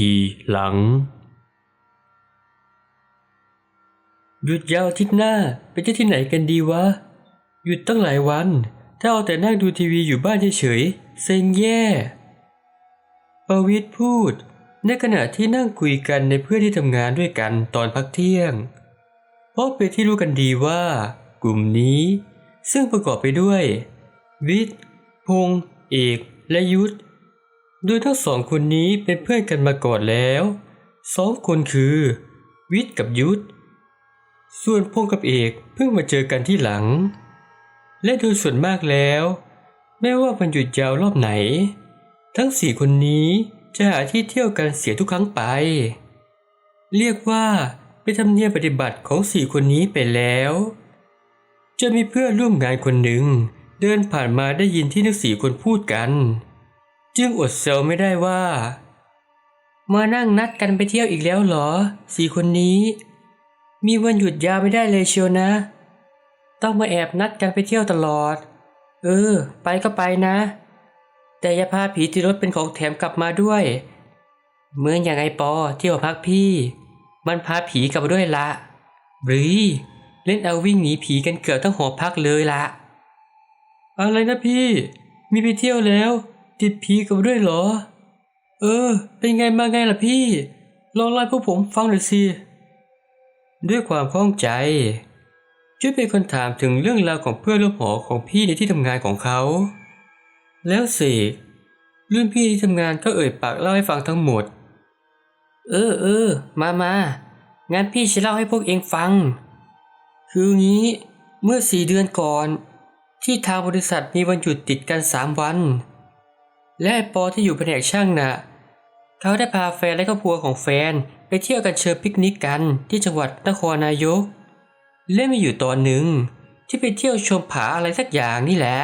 ทีหลัง หยุดยาวอาทิตย์หน้าไปเที่ยวที่ไหนกันดีวะ หยุดตั้งหลายวัน ถ้าเอาแต่นั่งดูทีวีอยู่บ้านเฉยๆเซ็งแย่ ประวิทย์พูด ในขณะที่นั่งคุยกันในเพื่อนที่ทำงานด้วยกันตอนพักเที่ยง เพราะเป็นที่รู้กันดีว่า กลุ่มนี้ ซึ่งประกอบไปด้วย วิทย์พงษ์เอก และยุทธ โดยทั้งสองคนนี้เป็นเพื่อนกันมาก่อนแล้วสองคนคือ วิทย์กับยุทธ ส่วนพงษ์กับเอกเพิ่งมาเจอกันที่หลัง และโดยส่วนมากแล้ว ไม่ว่าวันหยุดยาวรอบไหน ทั้งสี่คนนี้จะหาที่เที่ยวกันเสียทุกครั้งไป เรียกว่าเป็นธรรมเนียมปฏิบัติของสี่คนนี้ไปแล้ว จะมีเพื่อนร่วมงานคนหนึ่ง เดินผ่านมาได้ยินที่ทั้งสี่คนพูดกัน จึงอดเซลไม่ได้ว่า มานั่งนัดกันไปเที่ยวอีกแล้วเหรอ สี่คนนี้ มีวันหยุดยาวไม่ได้เลยเชียวนะ ต้องมาแอบนัดกันไปเที่ยวตลอด เออ ไปก็ไปนะ แต่อย่าพาผีติดรถเป็นของแถมกลับมาด้วยเหมือนอย่างไอปอที่หอพักพี่ มันพาผีกลับมาด้วยละหรือเล่นเอาวิ่งหนีผีกันเกือบทั้งหอพักเลยละอะไรนะพี่ มีไปเที่ยวแล้ว ติดผีกับด้วยเหรอ เออ เป็นไงมาไงล่ะพี่ ลองเล่าพวกผมฟังหน่อยสิ ด้วยความข้องใจจุ้ยเป็นคนถามถึงเรื่องราวของเพื่อนร่วมหอของพี่ในที่ทำงานของเขา แล้วเสกรุ่นพี่ที่ทำงานก็เอ่ยปากเล่าให้ฟังทั้งหมด เออเออ มามางั้นพี่จะเล่าให้พวกเองฟัง คืองี้เมื่อสี่เดือนก่อน ที่ทางบริษัทมีวันหยุดติดกันสามวัน และไอ้ปอที่อยู่แผนกช่างน่ะเขาได้พาแฟนและครอบครัวของแฟน ไปเที่ยวกันเชิงปิกนิกกันที่จังหวัดนครนายก และมีอยู่ตอนหนึ่ง ที่ไปเที่ยวชมผาอะไรสักอย่างนี่แหละ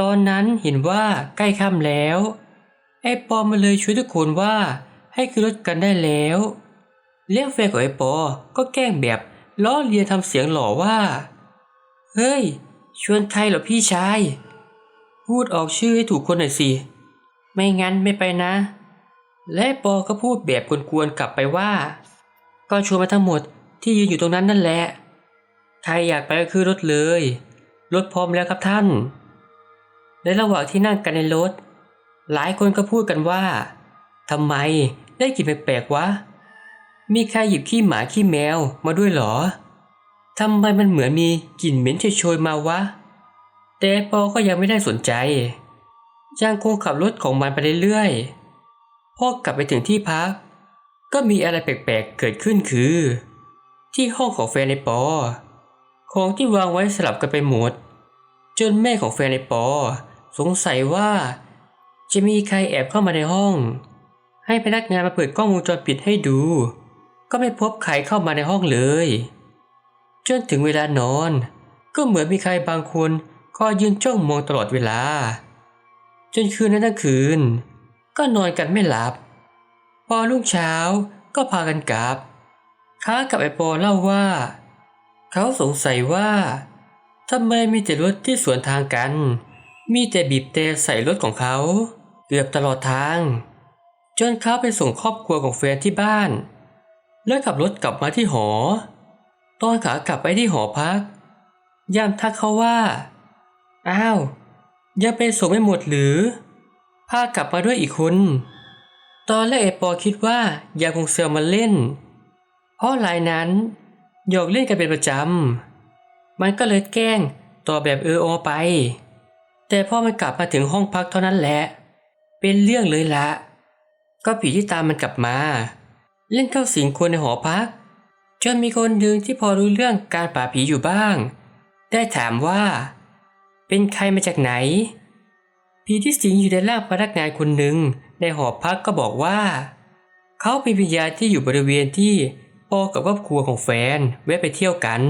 ตอนนั้นเห็นว่าใกล้ค่ำแล้ว ไอ้ปอมาเลยช่วยทุกคนว่าให้ขึ้นรถกันได้แล้วแล้วแฟนของไอ้ปอก็แกล้งแบบล้อเลียนทำเสียงหล่อว่า เฮ้ย ชวนใครเหรอพี่ชาย พูดออกชื่อให้ถูกคนหน่อยสิ ไม่งั้นไม่ไปนะ และปอก็พูดแบบกวนๆกลับไปว่า ก็ชวนมาทั้งหมดที่ยืนอยู่ตรงนั้นนั่นแหละ ใครอยากไปก็คือรถเลย รถพร้อมแล้วครับท่าน ในระหว่างที่นั่งกันในรถ หลายคนก็พูดกันว่าทำไมได้กลิ่นแปลกๆวะ มีใครหยิบขี้หมาขี้แมวมาด้วยหรอทำไมมันเหมือนมีกลิ่นเหม็นโชยๆมาวะ แต่ปอก็ยังไม่ได้สนใจ ยังคงขับรถของมันไปเรื่อยๆ พอกลับไปถึงที่พัก ก็มีอะไรแปลกๆ เกิดขึ้นคือ ที่ห้องของแฟนในปอ ของที่วางไว้สลับกันไปหมด จนแม่ของแฟนในปอ สงสัยว่า จะมีใครแอบเข้ามาในห้อง ให้พนักงานมาเปิดกล้องวงจรปิดให้ดู ก็ไม่พบใครเข้ามาในห้องเลย จนถึงเวลานอน ก็เหมือนมีใครบางคนคอยยืนจ้องมองตลอดเวลา จนคืนนั้นทั้งคืน ก็นอนกันไม่หลับ พอรุ่งเช้าก็พากันกลับ ค้ากับไอปอเล่าว่า เขาสงสัยว่าทำไมมีแต่รถที่สวนทางกัน มีแต่บีบแต่ใส่รถของเขา เกือบตลอดทาง จนเขาไปส่งครอบครัวของแฟนที่บ้าน แล้วขับรถกลับมาที่หอ ตอนขากลับไปที่หอพัก ยามทักเขาว่า อ้าว ยังไปส่งไม่หมดหรือ พากลับมาด้วยอีกคน ตอนแรกไอปอคิดว่าอยากคงเซลมาเล่น เพราะรายนั้นหยอกเล่นกันเป็นประจำ มันก็เลยแกล้งต่อแบบเอออไป แต่พอมันกลับมาถึงห้องพักเท่านั้นแหละ เป็นเรื่องเลยละ ก็ผีที่ตามมันกลับมา เล่นเข้าสิงคนในหอพัก จนมีคนหนึ่งที่พอรู้เรื่องการป่าผีอยู่บ้าง ได้ถามว่า เป็นใครมาจากไหน ผีที่สิงอยู่ในร่างพนักงานคนหนึ่งในหอพักก็บอกว่า เขาเป็นวิญญาณที่อยู่บริเวณที่ปอกับครอบครัวของแฟนแวะไปเที่ยวกัน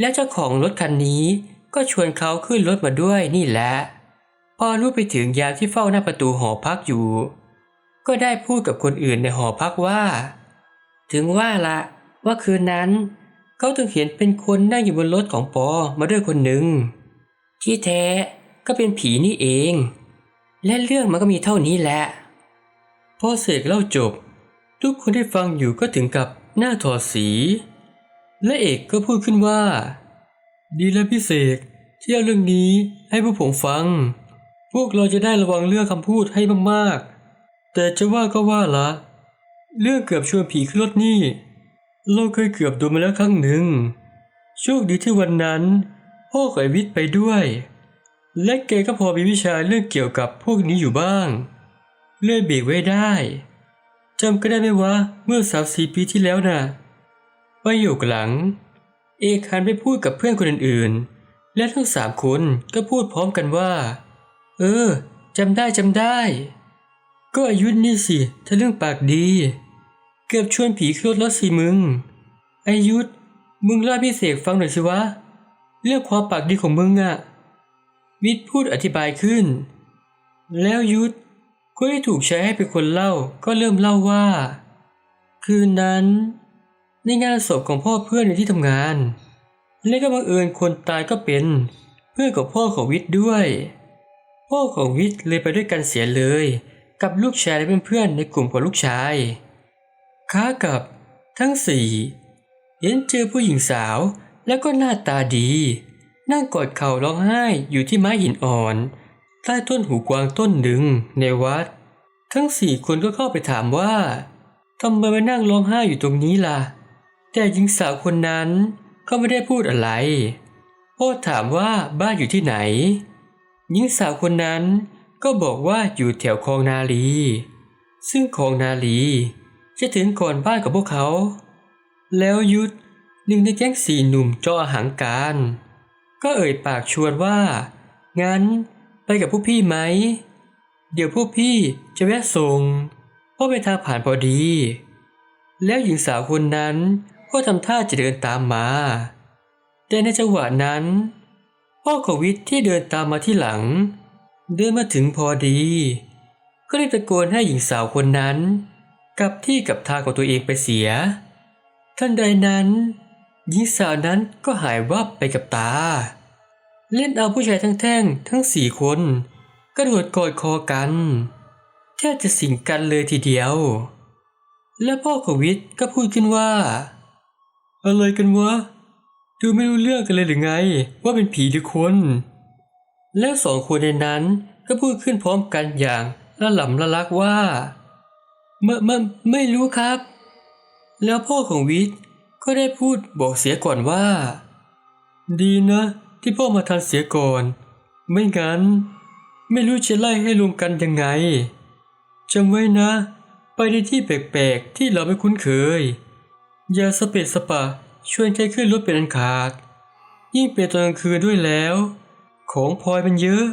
แล้วเจ้าของรถคันนี้ก็ชวนเขาขึ้นรถมาด้วยนี่แหละ พอรู้ไปถึงยามที่เฝ้าหน้าประตูหอพักอยู่ ก็ได้พูดกับคนอื่นในหอพักว่า ถึงว่าละว่าคืนนั้น เขาถึงเห็นเป็นคนนั่งอยู่บนรถของปอมาด้วยคนหนึ่ง ที่แท้ก็เป็นผีนี่เอง และเรื่องมันก็มีเท่านี้แหละพอเสกเล่าจบ ทุกคนที่ฟังอยู่ก็ถึงกับหน้าถอดสี และเอกก็พูดขึ้นว่า ดีแล้วพี่เสกที่เอาเรื่องนี้ให้พวกผมฟัง พวกเราจะได้ระวังเรื่องคำพูดให้มากๆ แต่จะว่าก็ว่าละเรื่องเกือบชวนผีขึ้นรถนี่ เราเคยเกือบโดนมาแล้วครั้งหนึ่ง โชคดีที่วันนั้น พ่อกับไอวิทย์ไปด้วย และแกก็พอมีวิชาเรื่องเกี่ยวกับพวกนี้อยู่บ้าง เลยเบรกไว้ได้จำก็ได้ไหมว่าเมื่อสามสี่ปีที่แล้วน่ะประโยคหลัง เอกหันไปพูดกับเพื่อนคนอื่นๆ และทั้งสามคนก็พูดพร้อมกันว่า เออจำได้จำได้ ก็อายุนี่สิถ้าเรื่องปากดี เกือบชวนผีขึ้นรถแล้วสิมึง อายุ มึงเล่าพี่เสกฟังหน่อยสิวะ เรื่องความปากดีของมึงอะวิทย์พูดอธิบายขึ้น แล้วยุทธก็ที่ถูกใช้ให้เป็นคนเล่าก็เริ่มเล่าว่า คืนนั้น ในงานศพของพ่อเพื่อนในที่ทำงาน และก็บังเอิญคนตายก็เป็น เพื่อนของพ่อของวิทย์ด้วย พ่อของวิทย์เลยไปด้วยกันเสียเลย กับลูกชายและเพื่อนๆในกลุ่มของลูกชายค้ากับทั้งสี่เห็นเจอผู้หญิงสาว แล้วก็หน้าตาดีนั่งกอดเข่าร้องไห้อยู่ที่ไม้หินอ่อน ใต้ต้นหูกวางต้นหนึ่งในวัด ทั้งสี่คนก็เข้าไปถามว่าทำไมมานั่งร้องไห้อยู่ตรงนี้ล่ะ แต่หญิงสาวคนนั้นก็ไม่ได้พูดอะไรพ่อถามว่าบ้านอยู่ที่ไหน หญิงสาวคนนั้นก็บอกว่าอยู่แถวคลองนาลี ซึ่งคลองนาลีจะถึงก่อนบ้านของพวกเขา แล้วยุทธ หนึ่งในแก๊งสี่หนุ่มจออาหางการ ก็เอ่ยปากชวนว่า งั้นไปกับพวกพี่ไหม เดี๋ยวพวกพี่จะแวะส่ง เพราะเป็นทางผ่านพอดี แล้วหญิงสาวคนนั้นก็ทำท่าจะเดินตามมา แต่ในจังหวะนั้น พ่อของวิทย์ที่เดินตามมาที่หลัง เดินมาถึงพอดี ก็เลยตะโกนให้หญิงสาวคนนั้น กลับที่กับทางของตัวเองไปเสียทันใดนั้น หญิงสาวนั้นก็หายวับไปกับตา เล่นเอาผู้ชายทั้งแท่งทั้งสี่คน กระโดดกอดคอกันแทบจะสิงกันเลยทีเดียว และพ่อของวิทย์ก็พูดขึ้นว่า อะไรกันวะ ดูไม่รู้เรื่องกันเลยหรือไง ว่าเป็นผีหรือคน แล้วสองคนในนั้นก็พูดขึ้นพร้อมกันอย่างละหล่ำละลักว่าเมื่อไม่ไม่รู้ครับ แล้วพ่อของวิทย์ ก็ได้พูดบอกเสียก่อนว่า ดีนะ ที่พ่อมาทันเสียก่อน ไม่งั้น ไม่รู้จะไล่ให้รวมกันยังไงจำไว้นะ ไปในที่แปลกๆที่เราไม่คุ้นเคย อย่าสเปะสปะชวนใครขึ้นรถเป็นอันขาด ยิ่งเป็นตอนกลางคืนด้วยแล้ว ของพลอยมันเยอะ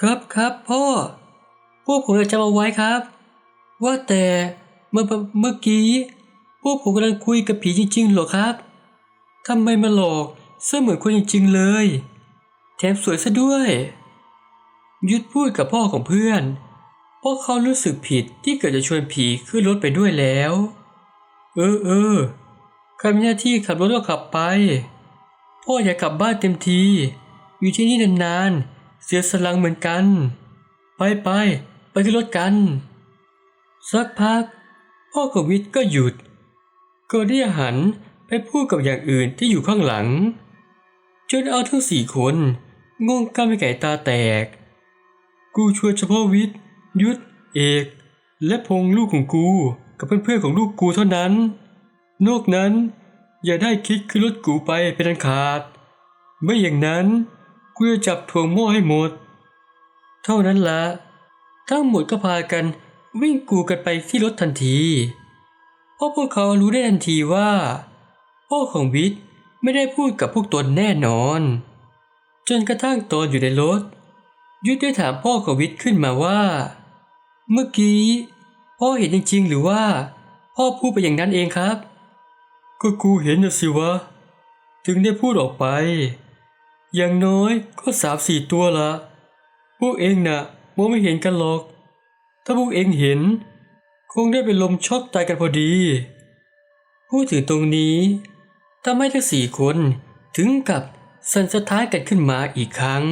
ครับครับพ่อ พวกผมจะจำเอาไว้ครับ ว่าแต่เมื่อเมื่อกี้ พวกผมกำลังคุยกับผีจริงๆหรอครับทำไมมาหลอกเสมือนคนจริงๆเลย แถมสวยซะด้วย ยุดพูดกับพ่อของเพื่อนพราะเขารู้สึกผิดที่เกิดจะชวนผีขึ้นรถไปด้วยแล้ว เออเออใครมีหน้าที่ขับรถก็ขับไป พ่ออยากกลับบ้านเต็มที อยู่ที่นี่นานๆ เสียสลังเหมือนกัน ไปไปไปขึ้นรถกัน สักพัก พ่อของวิทย์ก็หยุด ก็ได้หันไปพูดกับอย่างอื่นที่อยู่ข้างหลัง จนเอาทั้งสี่คนงงกันไปไก่ตาแตก กูชวนเฉพาะวิทย์ ยุทธ เอก และพงลูกของกูกับเพื่อนๆของลูกกูเท่านั้น นอกนั้นอย่าได้คิดขึ้นรถกูไปเป็นอันขาด ไม่อย่างนั้นกูจะจับถ่วงม้อให้หมด เท่านั้นละทั้งหมดก็พากันวิ่งกูกันไปที่รถทันที ราะพวกเขารู้ได้ทันทีว่า พ่อของวิทไม่ได้พูดกับพวกตนแน่นอน จนกระทั่งตอนอยู่ในรถ ยุทธได้ถามพ่อของวิทขึ้นมาว่า เมื่อกี้พ่อเห็นจริงๆหรือว่า พ่อพูดไปอย่างนั้นเองครับ ก็กูเห็นนะสิวะ ถึงได้พูดออกไป อย่างน้อยก็สามสี่ตัวละพวกเองน่ะมองไม่เห็นกันหรอก ถ้าพวกเองเห็น คงได้เป็นลมช็อกตายกันพอดี พูดถึงตรงนี้ทำให้ทั้งสี่คนถึงกับสั่นสะท้านกันขึ้นมาอีกครั้ง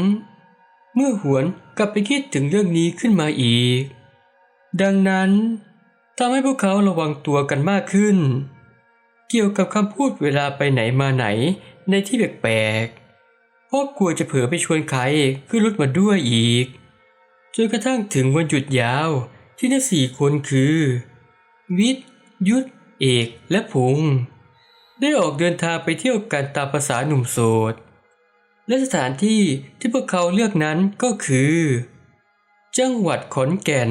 เมื่อหวนกลับไปคิดถึงเรื่องนี้ขึ้นมาอีก ดังนั้นทำให้พวกเขาระวังตัวกันมากขึ้น เกี่ยวกับคำพูดเวลาไปไหนมาไหนในที่แปลกๆเพราะกลัวจะเผลอไปชวนใครขึ้นรถมาด้วยอีกจนกระทั่งถึงวันหยุดยาว ที่ทั้งสี่คนคือ วิทย์ ยุทธ เอก และพงษ์ได้ออกเดินทางไปเที่ยวกันตามภาษาหนุ่มโสด และสถานที่ที่พวกเขาเลือกนั้นก็คือ จังหวัดขอนแก่น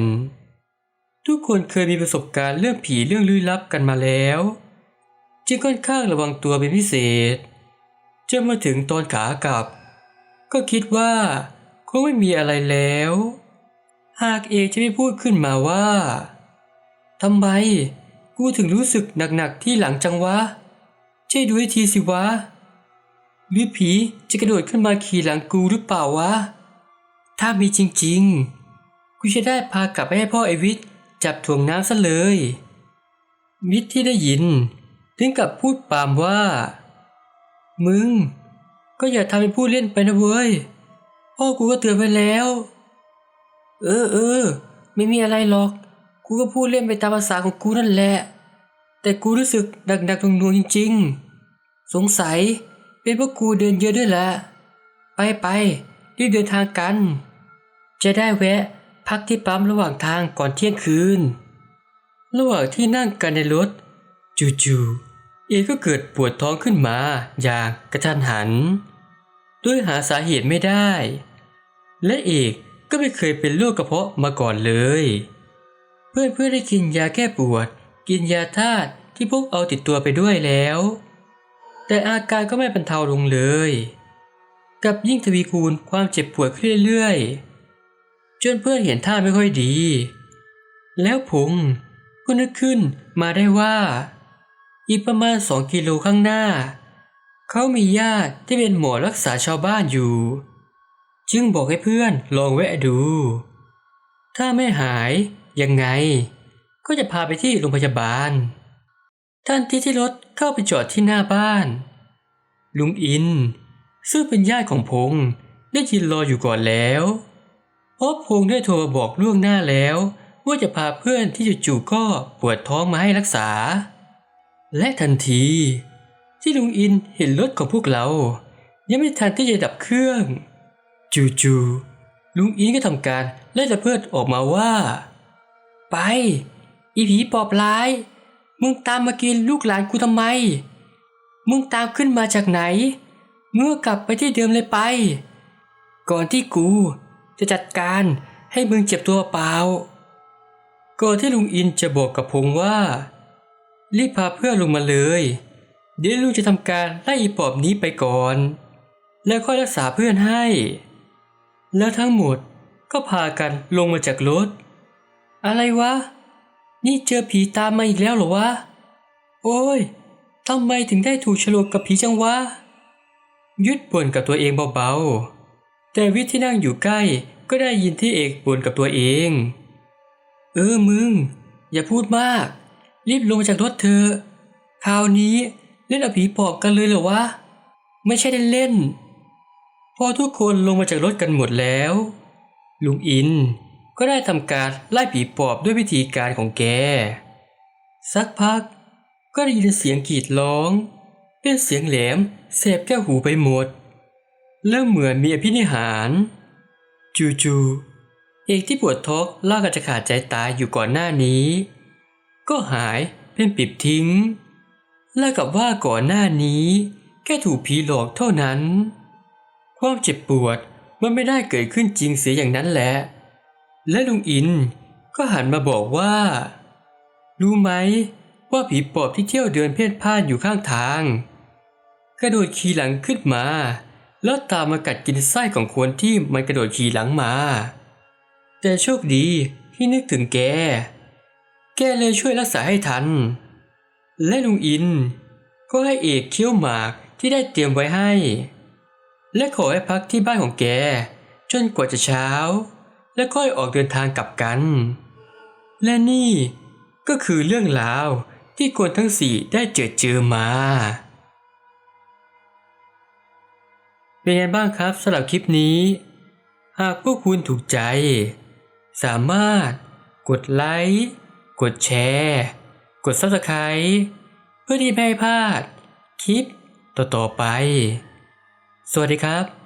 ทุกคนเคยมีประสบการณ์เรื่องผีเรื่องลี้ลับกันมาแล้ว จึงค่อนข้างระวังตัวเป็นพิเศษจนมาถึงตอนขากลับ ก็คิดว่าคงไม่มีอะไรแล้ว หากเอกจะไม่พูดขึ้นมาว่าทำไม กูถึงรู้สึกหนักๆที่หลังจังวะ ช่วยดูให้ทีสิวะ หรือผีจะกระโดดขึ้นมาขี่หลังกูหรือเปล่าวะ ถ้ามีจริงๆ กูจะได้พากลับไปให้พ่อไอวิทย์จับถ่วงน้ำซะเลย วิทย์ที่ได้ยิน ถึงกับพูดปามว่า มึง ก็อย่าทำเป็นพูดเล่นไปนะเว้ย พ่อกูก็เตือนไว้แล้ว เออเออ ไม่มีอะไรหรอก กูก็พูดเล่นไปตามภาษาของกูนั่นแหละ แต่กูรู้สึกดักดักหน่วงจริง ๆ สงสัยเป็นเพราะกูเดินเยอะด้วยแหละ ไปไปรีบเดินทางกัน จะได้แวะ พักที่ปั๊มระหว่างทางก่อนเที่ยงคืน ระหว่างที่นั่งกันในรถ จู่ๆเอก็เกิดปวดท้องขึ้นมาอย่างกระทันหัน ด้วยหาสาเหตุไม่ได้ และเอก ก็ไม่เคยเป็นโรคกระเพาะมาก่อนเลย เพื่อนเพื่อนได้กินยาแก้ปวด กินยาธาตุที่พวกเอาติดตัวไปด้วยแล้ว แต่อาการก็ไม่บรรเทาลงเลย กับยิ่งทวีคูณความเจ็บปวดขึ้นเรื่อยๆจนเพื่อนเห็นท่าไม่ค่อยดี แล้วพงก็นึกขึ้นมาได้ว่า อีกประมาณสองกิโลข้างหน้า เขามีญาติที่เป็นหมอรักษาชาวบ้านอยู่ จึงบอกให้เพื่อนลองแวะดู ถ้าไม่หายยังไง ก็จะพาไปที่โรงพยาบาลทันทีที่รถเข้าไปจอดที่หน้าบ้าน ลุงอิน ซึ่งเป็นญาติของพงษ์ได้ยินรออยู่ก่อนแล้วเพราะพงษ์ได้โทรมาบอกล่วงหน้าแล้วว่าจะพาเพื่อนที่จู่ๆก็ปวดท้องมาให้รักษา และทันที ที่ลุงอินเห็นรถของพวกเรา ยังไม่ทันที่จะดับเครื่อง จู่ๆลุงอินก็ทำการไล่ตะเพิดออกมาว่า ไป อีผีปอบร้าย มึงตามมากินลูกหลานกูทำไม มึงตามขึ้นมาจากไหนเมื่อกลับไปที่เดิมเลยไป ก่อนที่กูจะจัดการให้มึงเจ็บตัวเปล่าก่อนที่ลุงอินจะบอกกับพงษ์ว่า รีบพาเพื่อนลงมาเลย เดี๋ยวลุงจะทำการไล่อีปอบนี้ไปก่อน แล้วค่อยรักษาเพื่อนให้ แล้วทั้งหมดก็พากันลงมาจากรถ อะไรวะ นี่เจอผีตามมาอีกแล้วเหรอวะ โอ้ยทำไมถึงได้ถูกฉลกกับผีจังวะ ยุดบ่นกับตัวเองเบาๆ แต่วิทที่นั่งอยู่ใกล้ก็ได้ยินที่เอกบ่นกับตัวเอง เออมึง อย่าพูดมาก รีบลงมาจากรถเถอคราวนี้เล่นเอาผีปอบกันเลยเหรอวะ ไม่ใช่เล่นๆ พอทุกคนลงมาจากรถกันหมดแล้ว ลุงอินก็ได้ทำการไล่ผีปอบด้วยวิธีการของแก สักพักก็ได้ยินเสียงกรีดร้อง เป็นเสียงแหลมแสบแก้วหูไปหมดแล้วเหมือนมีอภินิหาร จู่ๆเอกที่ปวดท้องล่ากันจะขาดใจตายอยู่ก่อนหน้านี้ ก็หายเป็นปิบทิ้ง และกับว่าก่อนหน้านี้ แค่ถูกผีหลอกเท่านั้น ความเจ็บปวดมันไม่ได้เกิดขึ้นจริงเสียอย่างนั้นแหละ และลุงอินก็หันมาบอกว่า รู้ไหมว่าผีปอบที่เที่ยวเดินเพ่นพ่านอยู่ข้างทาง กระโดดขี่หลังขึ้นมา แล้วตามมากัดกินไส้ของคนที่มันกระโดดขี่หลังมา แต่โชคดีที่นึกถึงแก แกเลยช่วยรักษาให้ทัน และลุงอิน ก็ให้เอกเคี้ยวหมากที่ได้เตรียมไว้ให้ และขอให้พักที่บ้านของแก จนกว่าจะเช้า แล้วค่อยออกเดินทางกลับกัน และนี่ก็คือเรื่องราวที่คนทั้งสี่ได้เจอเจอมา เป็นไงบ้างครับสำหรับคลิปนี้ หากพวกคุณถูกใจ สามารถกดไลค์กดแชร์ กด Subscribe เพื่อที่ไม่ให้พลาดคลิปต่อๆไป สวัสดีครับ